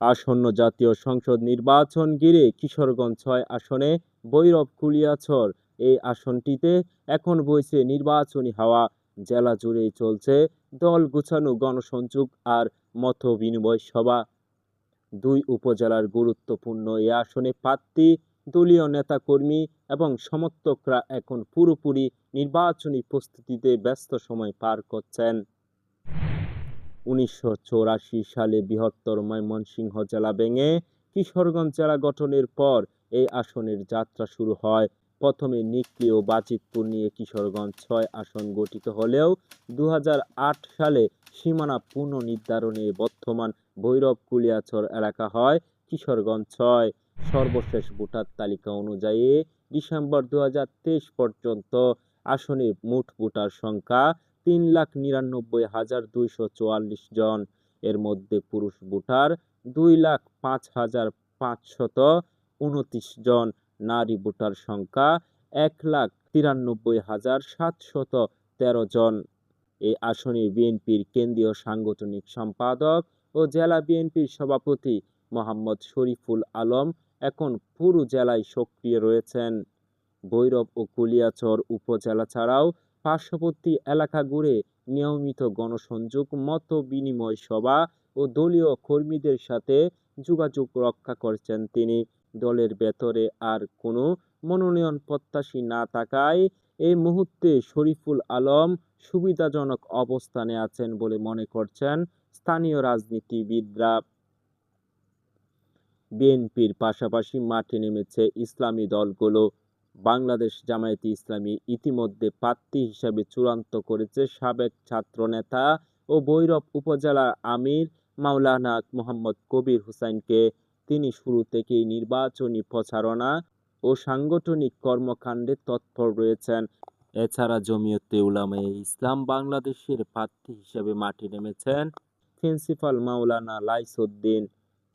আসন্ন জাতীয় সংসদ নির্বাচন ঘিরে কিশোরগঞ্জ ছয় আসনে বৈরব কুলিয়াছর এই আসনটিতে এখন বইছে নির্বাচনী হাওয়া। জেলা জুড়েই চলছে দল গুছানো গণসংযোগ আর মত বিনিময় সভা। দুই উপজেলার গুরুত্বপূর্ণ এই আসনে প্রার্থী, দলীয় নেতাকর্মী এবং সমর্থকরা এখন পুরোপুরি নির্বাচনী প্রস্তুতিতে ব্যস্ত সময় পার করছেন। উনিশশো সালে বৃহত্তর ময়মনসিংহ জেলা ভেঙে কিশোরগঞ্জ জেলা গঠনের পর এই আসনের যাত্রা শুরু হয়। প্রথমে নিকলি ও বাজিতপুর নিয়ে কিশোরগঞ্জ ছয় আসন গঠিত হলেও দু হাজার আট সালে সীমানা পুনর্নির্ধারণে বর্তমান ভৈরব কুলিয়াছর এলাকা হয় কিশোরগঞ্জ ছয়। সর্বশেষ ভোটার তালিকা অনুযায়ী ডিসেম্বর দু হাজার তেইশ পর্যন্ত আসনে মোট ভোটার সংখ্যা তিন লাখ নিরানব্বই হাজার দুইশো চুয়াল্লিশ জন। এর মধ্যে পুরুষ ভোটার দুই লাখ পাঁচ হাজার পাঁচশত উনত্রিশ জন। নারী ভোটার সংখ্যা এক লাখ তিরানব্বই হাজার সাতশত তেরো জন। এই আসনে বিএনপির কেন্দ্রীয় সাংগঠনিক সম্পাদক ও জেলা বিএনপির সভাপতি মোহাম্মদ শরীফুল আলম এখন পুরো জেলায় সক্রিয় রয়েছেন। ভৈরব ও কুলিয়াচর উপজেলা ছাড়াও পার্শ্ববর্তী এলাকা ঘুরে নিয়মিত গণসংযোগ, মত বিনিময় সভা ও দলীয় কর্মীদের সাথে যোগাযোগ রক্ষা করছেন তিনি। দলের ভেতরে আর কোনো মনোনয়ন প্রত্যাশী না থাকায় এই মুহূর্তে শরীফুল আলম সুবিধাজনক অবস্থানে আছেন বলে মনে করছেন স্থানীয় রাজনীতিবিদরা। বিএনপির পাশাপাশি মাঠে নেমেছে ইসলামী দলগুলো। বাংলাদেশ জামায়াতে ইসলামী ইতিমধ্যে প্রার্থী হিসাবে চূড়ান্ত করেছে সাবেক ছাত্রনেতা ও ভৈরব উপজেলার আমির মাওলানা মোহাম্মদ কবির হুসাইনকে। তিনি শুরু থেকেই নির্বাচনী প্রচারণা ও সাংগঠনিক কর্মকাণ্ডে তৎপর রয়েছেন। এছাড়া জমিয়তে উলামায়ে ইসলাম বাংলাদেশের প্রার্থী হিসেবে মাঠে নেমেছেন প্রিন্সিপাল মাওলানা লাইসউদ্দিন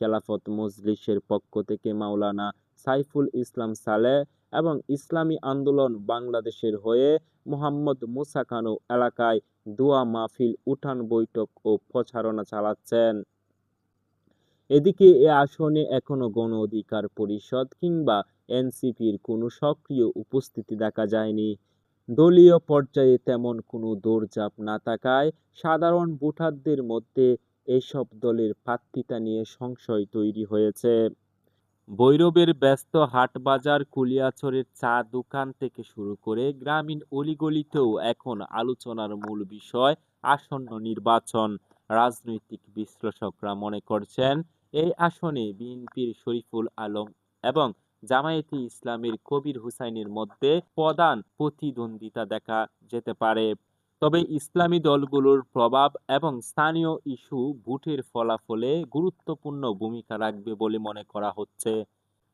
খেলাফত মজলিসের পক্ষ থেকে মাওলানা সাইফুল ইসলাম সালে এবং ইসলামী আন্দোলন বাংলাদেশের হয়ে মোহাম্মদ মুসা খানু এলাকায় দোয়া মাহফিল, উঠান বৈঠক ও প্রচারণা চালাচ্ছেন। এদিকে এ আসনে এখনও গণ অধিকার পরিষদ কিংবা এনসিপির কোনো সক্রিয় উপস্থিতি দেখা যায়নি। দলীয় পর্যায়ে তেমন কোনো দৌড়ঝাঁপ না থাকায় সাধারণ ভোটারদের মধ্যে এসব দলের প্রার্থিতা নিয়ে সংশয় তৈরি হয়েছে। ভৈরবের ব্যস্ত হাটবাজার কুলিয়াছরের চা দোকান থেকে শুরু করে গ্রামীণ অলিগলিতেও এখন আলোচনার মূল বিষয় আসন্ন নির্বাচন। রাজনৈতিক বিশ্লেষকরা মনে করছেন, এই আসনে বিএনপির শরীফুল আলম এবং জামায়াতে ইসলামের কবির হুসাইনের মধ্যে প্রধান প্রতিদ্বন্দ্বিতা দেখা যেতে পারে। তবে ইসলামী দলগুলোর প্রভাব এবং স্থানীয় ইস্যু ভোটের ফলাফলে গুরুত্বপূর্ণ ভূমিকা রাখবে বলে মনে করা হচ্ছে।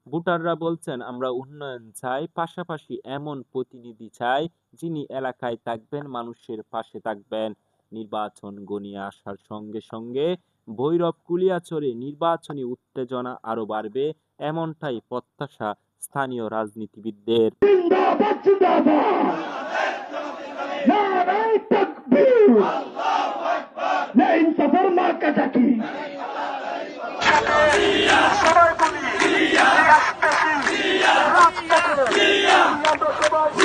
ভোটাররা বলছেন, আমরা উন্নয়ন চাই, পাশাপাশি এমন প্রতিনিধি চাই যিনি এলাকায় থাকবেন, মানুষের পাশে থাকবেন। নির্বাচন গনিয়ে আসার সঙ্গে সঙ্গে ভৈরব কুলিয়াচরে নির্বাচনী উত্তেজনা আরও বাড়বে, এমনটাই প্রত্যাশা স্থানীয় রাজনীতিবিদদের। সবাই বলি রাস্তা পেশি রাত পেশি